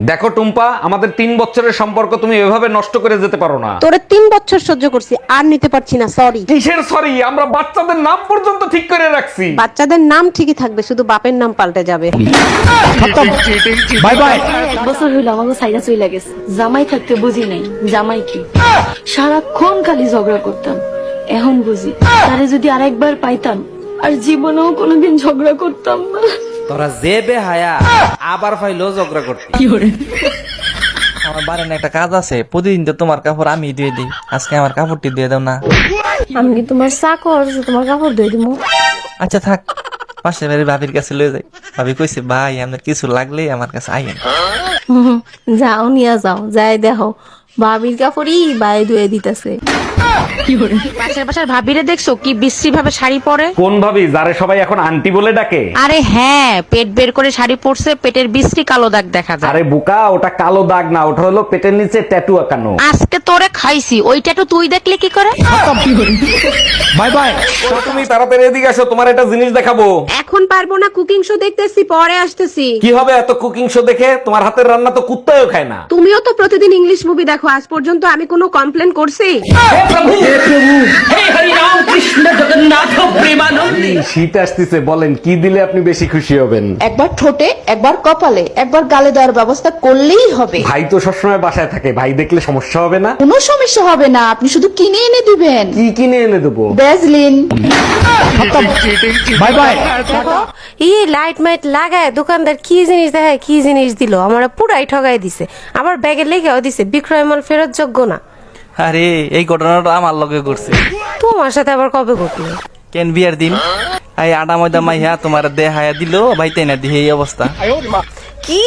দেখো টুম্পা আমাদের তিন বছরের সম্পর্ক তুমি এভাবে নষ্ট করে যেতে পারো না। তোরে তিন বছর সহ্য করছি আর নিতে পারছি না সরি কিসের সরি আমরা বাচ্চাদের নাম পর্যন্ত ঠিক করে রাখছি। বাচ্চাদের নাম ঠিকই থাকবে শুধু বাপের নাম পাল্টে যাবে। বাই বাই এক বছর হইল আমাকে সাইডা চলে গেছে। জামাই থাকতে বুঝি নাই জামাই কি? সারাক্ষণ খালি ঝগড়া করতাম এখন বুঝি। তারে যদি আরেকবার পাইতাম আর জীবনেও কোনোদিন ঝগড়া করতাম না। তোরা যে বে হায়া আবার ফাইলো ঝগড়া করতে। আমার বাড়ির একটা কাজ আছে প্রতিদিন তো তোমার কাপড় আমি দিয়ে দিই আজকে আমার কাপড়টি দিয়ে দাও না। আমি কি তোমার চাকর যে তোমার কাপড় ধুয়ে দিব আচ্ছা থাক পাশে বাড়ির ভাবির কাছে লয়ে যাই। ভাবি কইছে ভাই আপনার কিছু লাগলে আমার কাছে আইন যাও নিয়ে যাও যাই দেখো। ভাবির কাপড়ই বাই ধুয়ে দিতেছে। পাশের পাশের ভাবিরে দেখছ কি বিশ্রী ভাবে শাড়ি পরে? কোন ভাবি? যারে সবাই এখন আন্টি বলে ডাকে। আরে হ্যাঁ পেট বের করে শাড়ি পরছে পেটের বিশ্রী কালো দাগ দেখা যায়। আরে বুকা ওটা কালো দাগ না ওটা হলো পেটের নিচে ট্যাটু আঁকানো। আজকে তোরে খাইছি ওইটা তো তুই দেখলে কি করে? Bye bye. তুমি তাড়াতাড়ি এদিকে আসো তোমার একটা জিনিস দেখাবো। এখন পারব না কুকিং শো দেখতেছি পরে আসতেছি। কি হবে এত কুকিং শো দেখে? তোমার হাতের রান্না তো কুত্তাও খায় না। তুমিও তো প্রতিদিন ইংলিশ মুভি দেখো আজ পর্যন্ত আমি কোনো কমপ্লেন করছি? শীত আসতেছে বলেন কি দিলে আপনি বেশি খুশি হবেন? একবার ঠোঁটে একবার কপালে একবার গালে দেওয়ার ব্যবস্থা করলেই হবে। ভাই তো সবসময় বাসায় থাকে ভাই দেখলে সমস্যা হবে না? কোনো সমস্যা হবে না আপনি শুধু কিনে এনে দিবেন। কি কিনে এনে দেবো? Vaseline bye bye. ই লাইট মাইট লাগায় দোকানদার কি জিনিস দেখায় কি জিনিস দিল? আমার পুরাই ঠগাই দিছে। আমার ব্যাগে লেগেও দিছে। বিক্রয় মাল ফেরত যোগ্য না। আরে এই ঘটনাটা আমার লগে করছে তোমার সাথে আবার কবে ঘটলো? কেন বিয়ার দিন? এই আডা ময়দা মাইয়া তোমার দেহায়া ভাই তাই না দিয়ে এই অবস্থা। কি?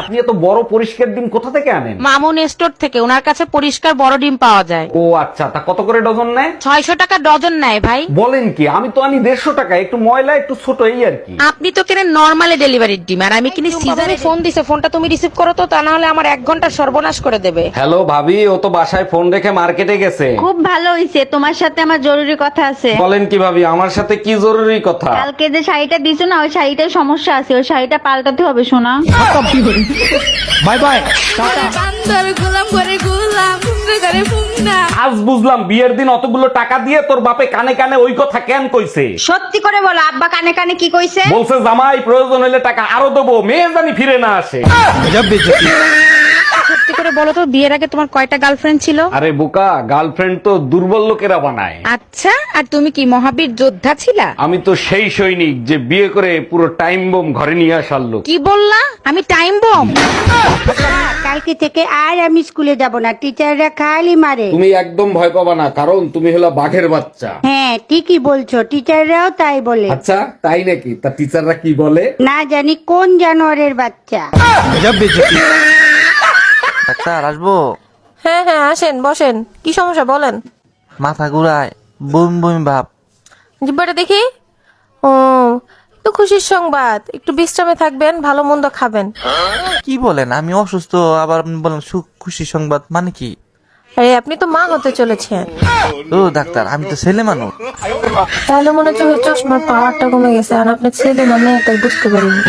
আপনি এত বড় পরিষ্কার ডিম কোথা থেকে আনেন? মামুন স্টোর থেকে ওনার কাছে পরিষ্কার বড় ডিম পাওয়া যায়। ও আচ্ছা তা কত করে ডজন নেয়? ছয়শো টাকা ডজন নেয় ভাই। বলেন কি আমি তো আনি দেড়শো টাকা একটু ময়লা একটু ছোট এই আর কি। আপনি তো কেনেন নর্মালি ডেলিভারির ডিম আর আমি কিনি সিজারে ফোন দিছে ফোনটা তুমি রিসিভ করো তো তা না হলে আমার এক ঘণ্টা সর্বনাশ করে দেবে। হ্যালো ভাবি ও তো বাসায় ফোন রেখে মার্কেটে গেছে। খুব ভালো হইছে তোমার সাথে আমার জরুরি কথা আছে। বলেন কি ভাবি আমার সাথে কি জরুরি কথা? কালকে যে শাড়িটা দিছো না ওই শাড়িটার সমস্যা আছে ওই শাড়িটা পাল্টাতে হবে শোনা বাই বাই আজ বুঝলাম বিয়ের দিন অতগুলো টাকা দিয়ে তোর বাপে কানে কানে ওই কথা কেন কইছে? সত্যি করে বলো আব্বা কানে কানে কি কইছে? বলছে জামাই প্রয়োজন হলে টাকা আরও দেবো মেয়ে জানি ফিরে না আসে। বলো তো বিয়ের আগে তোমার কয়টা গার্লফ্রেন্ড ছিল? আরে বোকা গার্লফ্রেন্ড তো দুর্বল লোকেরা বানায়। আচ্ছা আর তুমি কি মহাবীর যোদ্ধা ছিলা? আমি তো সেই সৈনিক যে বিয়ে করে পুরো টাইম বোম ঘরে নিয়ে আসার লোক। কি বললা? আমি টাইম বম কালকে থেকে আর আমি স্কুলে যাব না টিচাররা খালি মারে। তুমি একদম ভয় পাবা না কারণ তুমি হলো বাঘের বাচ্চা। হ্যাঁ ঠিকই বলছো টিচাররাও তাই বলে। আচ্ছা তাই নাকি? তা টিচাররা কি বলে? না জানি কোন জানোয়ারের বাচ্চা? ডাক্তার আসব? হ্যাঁ হ্যাঁ আসেন বসেন। কি সমস্যা বলেন। মাথা ঘুরায় বুম বুম ভাব। জিব্বাটা দেখি। ও তো খুশির সংবাদ। একটু বিশ্রামে থাকবেন ভালো মন্দ খাবেন। কি বলেন? আমি অসুস্থ আবার আপনি বলেন সুখ খুশি সংবাদ মানে কি? আরে আপনি তো মা হতে চলেছেন। ও ডাক্তার আমি তো ছেলে মানুষ। তাহলে মনে হচ্ছে চশমার পাওয়ারটা কমে গেছে আর আপনার ছেলে মানে তাই বুঝতে পারিনি।